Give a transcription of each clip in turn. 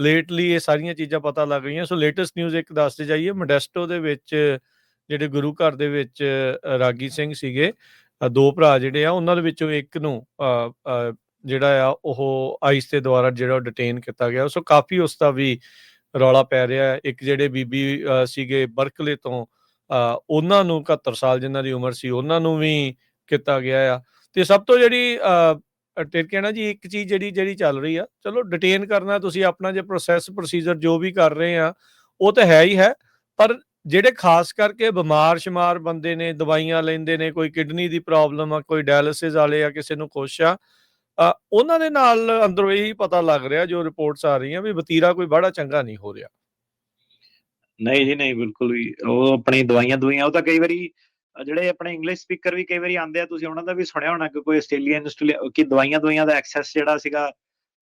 Lately ਇਹ ਸਾਰੀਆਂ ਚੀਜ਼ਾਂ ਪਤਾ ਲੱਗ ਗਈਆਂ। ਸੋ ਲੇਟੈਸਟ ਨਿਊਜ਼ ਇੱਕ ਦੱਸਦੇ ਜਾਈਏ ਮੋਡੈਸਟੋ ਦੇ ਵਿੱਚ ਜਿਹੜੇ ਗੁਰੂ ਘਰ ਦੇ ਵਿੱਚ ਰਾਗੀ ਸਿੰਘ ਸੀਗੇ ਦੋ ਭਰਾ ਜਿਹੜੇ ਆ, ਉਹਨਾਂ ਦੇ ਵਿੱਚੋਂ ਇੱਕ ਨੂੰ ਜਿਹੜਾ ਆ, ਉਹ ਆਈਸ ਦੇ ਦੁਆਰਾ ਜਿਹੜਾ ਡਿਟੇਨ ਕੀਤਾ ਗਿਆ। ਸੋ ਕਾਫੀ ਉਸ ਦਾ ਵੀ ਰੌਲਾ ਪੈ ਰਿਹਾ ਇੱਕ ਜਿਹੜੇ ਬੀਬੀ ਸੀਗੇ ਬਰਕਲੇ ਤੋਂ ਉਹਨਾਂ ਨੂੰ 71 ਸਾਲ ਜਿਨ੍ਹਾਂ ਦੀ ਉਮਰ ਸੀ, ਉਹਨਾਂ ਨੂੰ ਵੀ ਕੀਤਾ ਗਿਆ ਆ। ਤੇ ਸਭ ਤੋਂ ਜਿਹੜੀ ਟਿਰਕੇ ਨਾ ਜੀ ਇੱਕ ਚੀਜ਼ ਜਿਹੜੀ ਜਿਹੜੀ ਚੱਲ ਰਹੀ ਆ, ਚਲੋ ਡਿਟੇਨ ਕਰਨਾ, ਤੁਸੀਂ ਆਪਣਾ ਜੇ ਪ੍ਰੋਸੈਸ ਪ੍ਰੋਸੀਜਰ ਜੋ ਵੀ ਕਰ ਰਹੇ ਆ, ਉਹ ਤਾਂ ਹੈ ਹੀ ਹੈ, ਪਰ ਜਿਹੜੇ ਖਾਸ ਕਰਕੇ ਬਿਮਾਰ ਸ਼ਮਾਰ ਬੰਦੇ ਨੇ, ਦਵਾਈਆਂ ਲੈਂਦੇ ਨੇ, ਕੋਈ ਕਿਡਨੀ ਦੀ ਪ੍ਰੋਬਲਮ ਆ, ਕੋਈ ਡਾਇਲਿਸਿਸ ਵਾਲੇ ਆ, ਕਿਸੇ ਨੂੰ ਕੁਛ ਆ ਉਹਨਾਂ ਦੇ ਨਾਲ ਅੰਦਰੋਂ ਇਹੀ ਪਤਾ ਲੱਗ ਰਿਹਾ, ਜੋ ਰਿਪੋਰਟਸ ਆ ਰਹੀਆਂ, ਵੀ ਵਤੀਰਾ ਕੋਈ ਬੜਾ ਚੰਗਾ ਨਹੀਂ ਹੋ ਰਿਹਾ। ਨਹੀਂ ਜੀ, ਨਹੀਂ, ਬਿਲਕੁਲ ਵੀ, ਉਹ ਆਪਣੀ ਦਵਾਈਆਂ ਦੁਈਆਂ ਉਹ ਤਾਂ ਕਈ ਵਾਰੀ ਜਿਹੜੇ ਆਪਣੇ ਇੰਗਲਿਸ਼ ਸਪੀਕਰ ਵੀ ਕਈ ਵਾਰੀ ਆਉਂਦੇ ਆ ਤੁਸੀਂ ਉਹਨਾਂ ਦਾ ਵੀ ਸੁਣਿਆ ਹੋਣਾ ਕਿ ਕੋਈ ਆਸਟ੍ਰੇਲੀਅਨ ਕਿ ਦਵਾਈਆਂ ਦੁਈਆਂ ਦਾ ਐਕਸੈਸ ਜਿਹੜਾ ਸੀਗਾ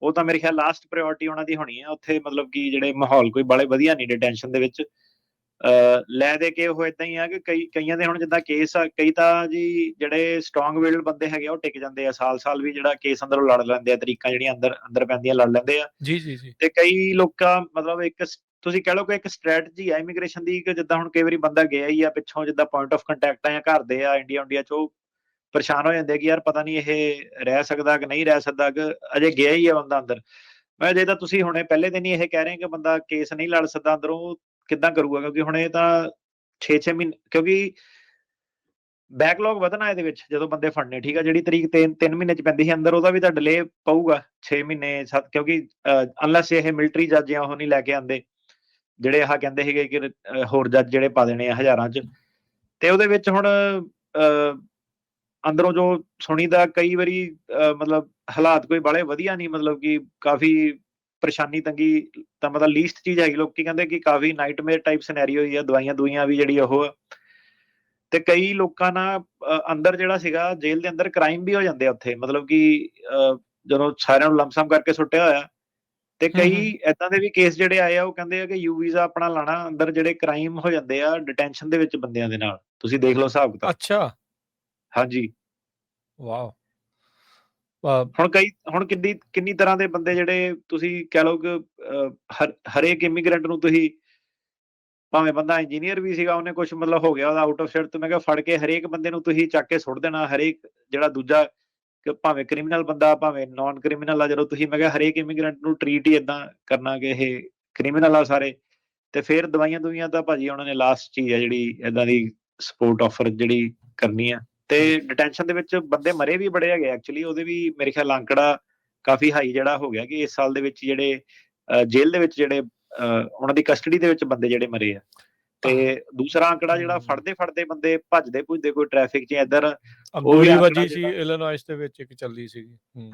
ਉਹ ਤਾਂ ਮੇਰੇ ਖਿਆਲ ਲਾਸਟ ਪ੍ਰਾਇੋਰਟੀ ਉਹਨਾਂ ਦੀ ਹੋਣੀ ਹੈ ਉੱਥੇ ਮਤਲਬ ਕਿ ਜਿਹੜੇ ਮਾਹੌਲ ਕੋਈ ਬਾਲੇ ਵਧੀਆ ਨਹੀਂ ਡਿਟੈਂਸ਼ਨ ਦੇ ਵਿੱਚ। ਅ, ਲੈ ਦੇ ਕੇ ਉਹ ਇਦਾਂ ਹੀ ਆ ਕਿ ਕਈ ਕਈਆਂ ਦੇ ਹੁਣ ਜਿੱਦਾਂ ਕੇਸ ਆ ਕਈ ਤਾਂ ਜੀ ਜਿਹੜੇ ਸਟਰੋਂਗ ਵਿਲਡ ਬੰਦੇ ਹੈਗੇ ਉਹ ਟਿਕ ਜਾਂਦੇ ਆ। ਸਾਲ-ਸਾਲ ਵੀ ਜਿਹੜਾ ਕੇਸ ਅੰਦਰੋਂ ਲੜ ਲੈਂਦੇ ਆ ਤਰੀਕਾਂ ਜਿਹੜੀਆਂ ਅੰਦਰ ਅੰਦਰ ਪੈਂਦੀਆਂ ਲੜ ਲੈਂਦੇ ਆ। ਜੀ ਜੀ ਜੀ। ਤੇ ਕਈ ਲੋਕਾਂ ਮਤਲਬ ਇੱਕ ਤੁਸੀਂ ਕਹਿ ਲਓ ਕਿ ਇੱਕ ਸਟ੍ਰੈਟਜੀ ਆ ਇਮੀਗ੍ਰੇਸ਼ਨ ਦੀ ਕਿ ਜਿੱਦਾਂ ਹੁਣ ਕਈ ਵਾਰੀ ਬੰਦਾ ਗਿਆ ਹੀ ਆ, ਪਿੱਛੋਂ ਜਿੱਦਾਂ ਪੁਆਇੰਟ ਆਫ ਕੰਟੈਕਟ ਆ ਜਾਂ ਘਰ ਦੇ ਆ ਇੰਡੀਆ ਇੰਡੀਆ ਚ ਉਹ ਪਰੇਸ਼ਾਨ ਹੋ ਜਾਂਦੇ ਕਿ ਯਾਰ ਪਤਾ ਨਹੀਂ ਇਹ ਰਹਿ ਸਕਦਾ ਕਿ ਨਹੀਂ ਰਹਿ ਸਕਦਾ, ਕਿ ਅਜੇ ਗਿਆ ਹੀ ਆ ਬੰਦਾ ਅੰਦਰ। ਮੈਂ ਜੇ ਤਾਂ ਤੁਸੀਂ ਹੁਣੇ ਪਹਿਲੇ ਦਿਨ ਹੀ ਇਹ ਕਹਿ ਰਹੇ ਕਿ ਬੰਦਾ ਕੇਸ ਨਹੀਂ ਲੜ ਸਕਦਾ ਅੰਦਰੋਂ ਕਿੱਦਾਂ ਕਰੂਗਾ? ਕਿਉਂਕਿ ਹੁਣ ਇਹ ਤਾਂ 6-6 ਮਹੀਨੇ, ਕਿਉਂਕਿ ਬੈਕਲੌਗ ਵਧਣਾ ਇਹਦੇ ਵਿੱਚ ਜਦੋਂ ਬੰਦੇ ਫੜਨੇ, ਠੀਕ ਆ? ਜਿਹੜੀ ਤਰੀਕ 3 3 ਮਹੀਨੇ ਚ ਪੈਂਦੀ ਸੀ, ਅੰਦਰ ਉਹਦਾ ਵੀ ਤਾਂ ਡਿਲੇ ਪਊਗਾ 6 ਮਹੀਨੇ, ਸੱਤ, ਕਿਉਂਕਿ ਅਨਲੈਸ ਇਹ ਮਿਲਟਰੀ ਜੱਜ ਆ ਉਹ ਨਹੀਂ ਲੈ ਕੇ ਆਂਦੇ ਜਿਹੜੇ ਆਹ ਕਹਿੰਦੇ ਸੀਗੇ ਕਿ ਹੋਰ ਜੱਜ ਜਿਹੜੇ ਪਾ ਦੇਣੇ ਆ ਹਜ਼ਾਰਾਂ ਚ। ਤੇ ਉਹਦੇ ਵਿੱਚ ਹੁਣ ਅੰਦਰੋਂ ਜੋ ਸੁਣੀਦਾ ਕਈ ਵਾਰੀ ਮਤਲਬ ਹਾਲਾਤ ਕੋਈ ਬੜੇ ਵਧੀਆ ਨਹੀਂ ਮਤਲਬ ਕਿ ਕਾਫੀ ਪਰੇਸ਼ਾਨੀ ਤੰਗੀ ਤਾਂ ਮਤਲਬ ਲੀਸਟ ਚੀਜ਼ ਹੈਗੀ। ਲੋਕੀ ਕਹਿੰਦੇ ਕਿ ਕਾਫੀ ਨਾਈਟਮੇਅਰ ਟਾਈਪ ਸਿਨੈਰੀਓ ਹੀ ਆ ਦਵਾਈਆਂ ਦੁਈਆਂ ਵੀ ਜਿਹੜੀ ਉਹ ਆ। ਤੇ ਕਈ ਲੋਕਾਂ ਨਾਲ ਅੰਦਰ ਜਿਹੜਾ ਸੀਗਾ ਜੇਲ੍ਹ ਦੇ ਅੰਦਰ ਕ੍ਰਾਈਮ ਵੀ ਹੋ ਜਾਂਦੇ ਆ ਉੱਥੇ। ਮਤਲਬ ਕਿ ਅ, ਜਦੋਂ ਸਾਰਿਆਂ ਨੂੰ ਲਮਸਮ ਕਰਕੇ ਸੁੱਟਿਆ ਹੋਇਆ ਤੇ ਕਈ ਐਦਾਂ ਦੇ ਵੀ ਕੇਸ ਜਿਹੜੇ ਆਏ ਆ ਉਹ ਕਹਿੰਦੇ ਆ ਕਿ ਯੂ ਵੀਜ਼ਾ ਆਪਣਾ ਲਾਣਾ ਅੰਦਰ ਜਿਹੜੇ ਕ੍ਰਾਈਮ ਹੋ ਜਾਂਦੇ ਆ ਡਿਟੈਂਸ਼ਨ ਦੇ ਵਿੱਚ ਬੰਦਿਆਂ ਦੇ ਨਾਲ। ਤੁਸੀਂ ਦੇਖ ਲਓ ਹਿਸਾਬ ਕਿਤਾਬ। ਅੱਛਾ। ਹਾਂਜੀ। ਵਾਓ। ਹੁਣ ਕਈ ਹੁਣ ਕਿੰਨੀ ਕਿੰਨੀ ਤਰ੍ਹਾਂ ਦੇ ਬੰਦੇ ਜਿਹੜੇ ਤੁਸੀਂ ਕਹਿ ਲਓ ਕਿ ਹਰੇਕ ਇਮੀਗ੍ਰੈਂਟ ਨੂੰ ਤੁਸੀਂ ਭਾਵੇਂ ਬੰਦਾ ਇੰਜੀਨੀਅਰ ਵੀ ਸੀਗਾ ਉਹਨੇ ਕੁਝ ਮਤਲਬ ਹੋ ਗਿਆ ਉਹਦਾ ਆਊਟ ਆਫ ਸਟੇਟ ਤੇ ਮੈਂ ਕਿਹਾ ਫੜ ਕੇ ਹਰੇਕ ਬੰਦੇ ਨੂੰ ਤੁਸੀਂ ਚੱਕ ਕੇ ਸੁੱਟ ਦੇਣਾ ਹਰੇਕ ਜਿਹੜਾ ਦੂਜਾ ਕਿ ਭਾਵੇਂ ਕ੍ਰਿਮੀਨਲ ਬੰਦਾ, ਭਾਵੇਂ ਨਾਨ ਕ੍ਰਿਮੀਨਲ ਆ, ਜਦੋਂ ਤੁਸੀਂ ਮੈਂ ਕਿਹਾ ਹਰੇਕ ਇਮੀਗ੍ਰੈਂਟ ਨੂੰ ਟਰੀਟ ਹੀ ਇਦਾਂ ਕਰਨਾ ਕਿ ਇਹ ਕ੍ਰਿਮੀਨਲ ਆ ਸਾਰੇ, ਤੇ ਫਿਰ ਦਵਾਈਆਂ ਦੁਈਆਂ ਤਾਂ ਭਾਜੀ ਉਹਨਾਂ ਨੇ ਲਾਸਟ ਚੀਜ਼ ਆ ਜਿਹੜੀ ਇਦਾਂ ਦੀ ਸਪੋਰਟ ਆਫਰ ਜਿਹੜੀ ਕਰਨੀ ਆ। ਤੇ ਡਿਟੈਂਸ਼ਨ ਦੇ ਵਿੱਚ ਬੰਦੇ ਮਰੇ ਵੀ ਬੜੇ ਹੈਗੇ ਐਕਚੁਅਲੀ ਉਹਦੇ ਵੀ ਮੇਰੇ ਖਿਆਲ ਅੰਕੜਾ ਕਾਫੀ ਹਾਈ ਜਿਹੜਾ ਹੋ ਗਿਆ ਕਿ ਇਸ ਸਾਲ ਦੇ ਵਿੱਚ ਜਿਹੜੇ ਜੇਲ੍ਹ ਦੇ ਵਿੱਚ ਜਿਹੜੇ ਉਹਨਾਂ ਦੀ ਕਸਟਡੀ ਦੇ ਵਿੱਚ ਬੰਦੇ ਜਿਹੜੇ ਮਰੇ ਆ। ਤੇ ਦੂਸਰਾ ਅੰਕੜਾ ਜਿਹੜਾ। ਫੜਦੇ ਫੜਦੇ ਬੰਦੇ ਭੱਜਦੇ ਭੁੱਜਦੇ ਕੋਈ ਟ੍ਰੈਫਿਕ 'ਚ ਇੱਧਰ ਗੋਲੀ ਵੱਜੀ ਸੀ ਇਲੀਨੋਇਸ ਦੇ ਵਿੱਚ ਇੱਕ ਚੱਲੀ ਸੀਗੀ ਹੂੰ